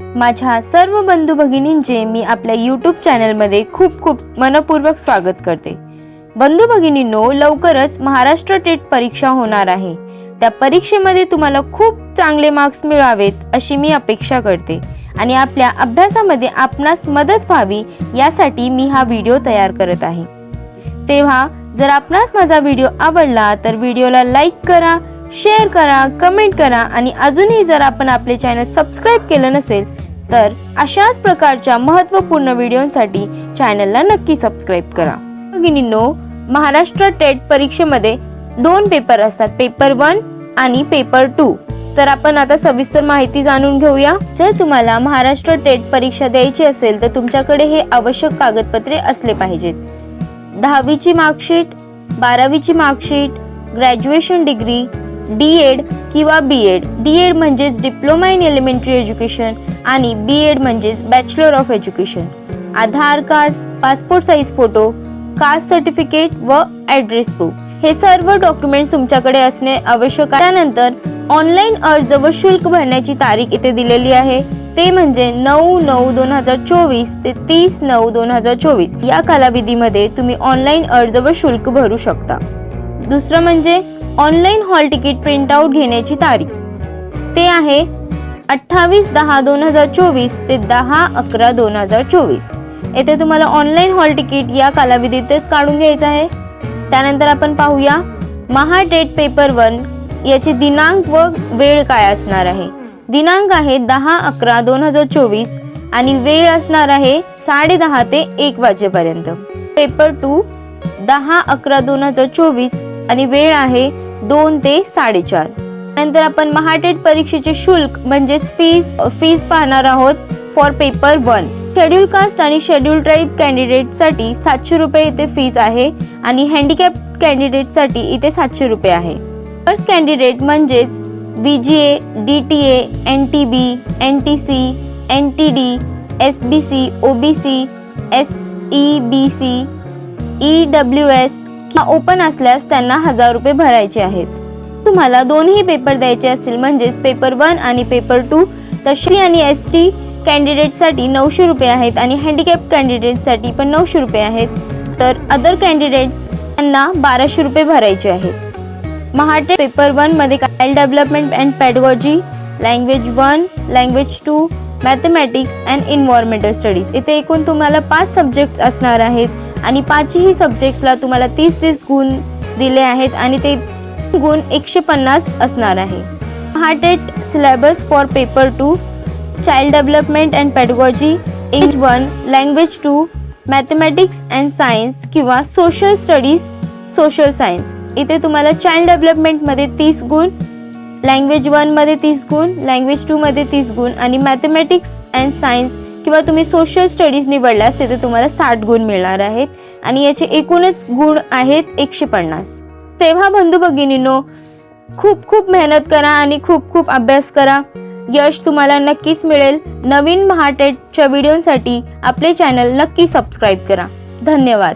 माझ्या सर्व बंधू भगिनींचे मी आपल्या यूट्यूब चॅनलमध्ये खूप खूप मनपूर्वक स्वागत करते. बंधू भगिनींनो लवकरच महाराष्ट्र टेट परीक्षा होणार आहे. त्या परीक्षेमध्ये तुम्हाला खूप चांगले मार्क्स मिळावेत अशी मी अपेक्षा करते. आणि आपल्या अभ्यासामध्ये आपणास मदत व्हावी यासाठी मी हा व्हिडिओ तयार करत आहे. तेव्हा जर आपणास माझा व्हिडिओ आवडला तर व्हिडिओला लाईक करा शेअर करा कमेंट करा आणि अजूनही जर आपण आपले चॅनल सबस्क्राईब केलं नसेल तर अशाच प्रकारच्या महत्त्वपूर्ण व्हिडिओसाठी चॅनलला नक्की सबस्क्राईब करा. भगिनींनो महाराष्ट्र टेट परीक्षेमध्ये दोन पेपर असतात पेपर वन आणि पेपर टू. तर आपण आता सविस्तर माहिती जाणून घेऊया. जर तुम्हाला महाराष्ट्र टेट परीक्षा द्यायची असेल तर तुमच्याकडे हे आवश्यक कागदपत्रे असले पाहिजेत. दहावीची मार्कशीट बारावीची marksheet graduation degree D Ed किंवा बी एड डी एड म्हणजेच डिप्लोमा इन एलिमेंटरी एज्युकेशन आणि बी एड म्हणजेच bachelor of education Aadhaar card passport size photo caste certificate व ॲड्रेस प्रूफ हे सर्व डॉक्युमेंट्स तुमच्याकडे असणे आवश्यक आहे. त्यानंतर ऑनलाईन अर्ज व शुल्क भरण्याची तारीख इथे दिलेली आहे. ते म्हणजे नऊ नऊ दोन हजार चोवीस ते तीस नऊ दोन हजार चोवीस. या कालावधीमध्ये तुम्ही ऑनलाईन अर्ज व शुल्क भरू शकता. दुसरं म्हणजे ऑनलाईन हॉल तिकीट प्रिंटआउट घेण्याची तारीख. ते आहे अठ्ठावीस दहा दोन हजार चोवीस ते दहा अकरा दोन हजार चोवीस. येथे तुम्हाला ऑनलाईन हॉल तिकीट या कालावधीतच काढून घ्यायचं आहे. त्यानंतर आपण पाहूया महा डेट पेपर वन याचे दिनांक व वेळ काय असणार आहे. दिनांक आहे दहा अकरा दोन हजार चोवीस आणि वेळ असणार आहे साडे दहा ते एक वाजेपर्यंत. पेपर टू दहा अकरा दोन हजार चोवीस आणि वेळ आहे दोन ते साडेचार. नंतर आपण महाटेट परीक्षेचे शुल्क म्हणजेच फीस फीस पाहणार आहोत for paper one schedule caste आणि शेड्यूल ट्राईब कॅन्डिडेटसाठी सातशे रुपये इथे फीस आहे आणि हँडिकॅप कॅन्डिडेटसाठी इथे सातशे रुपये आहे. फर्स्ट कॅन्डिडेट म्हणजेच B G A D T A N T B N T C N T D S B C O B C S E B C E W S किंवा open असल्यास त्यांना हजार रुपये भरायचे आहेत. तुम्हाला दोन्ही पेपर द्यायचे असतील म्हणजेच पेपर वन आणि पेपर टू तर श्री आणि एस टी कॅन्डिडेटसाठी नऊशे रुपये आहेत आणि हँडिकॅप कॅन्डिडेटसाठी पण नऊशे रुपये आहेत. तर अदर कॅन्डिडेट्स त्यांना बाराशे रुपये भरायचे आहेत. महाटे पेपर वनमध्ये child development and pedagogy language one language two mathematics and environmental studies इथे एकूण तुम्हाला पाच सब्जेक्ट्स असणार आहेत. आणि पाचही सब्जेक्ट्सला तुम्हाला तीस तीस गुण दिले आहेत आणि ते गुण एकशे पन्नास असणार आहे. हार्टेट syllabus for paper two child development and pedagogy English one language two mathematics and science किंवा सोशल स्टडीज सोशल सायन्स इथे तुम्हाला चाइल्ड डेव्हलपमेंटमध्ये तीस गुण लँग्वेज वनमध्ये तीस गुण लँग्वेज टूमध्ये तीस गुण आणि मॅथमॅटिक्स अँड सायन्स किंवा तुम्ही सोशल स्टडीज निवडल्यास तिथे तुम्हाला साठ गुण मिळणार आहेत. आणि याचे एकूणच गुण आहेत एकशे पन्नास. तेव्हा बंधू भगिनींनो खूप खूप मेहनत करा आणि खूप खूप अभ्यास करा. यश तुम्हाला नक्कीच मिळेल. नवीन महाटेटच्या व्हिडिओसाठी आपले चॅनल नक्की सबस्क्राईब करा. धन्यवाद.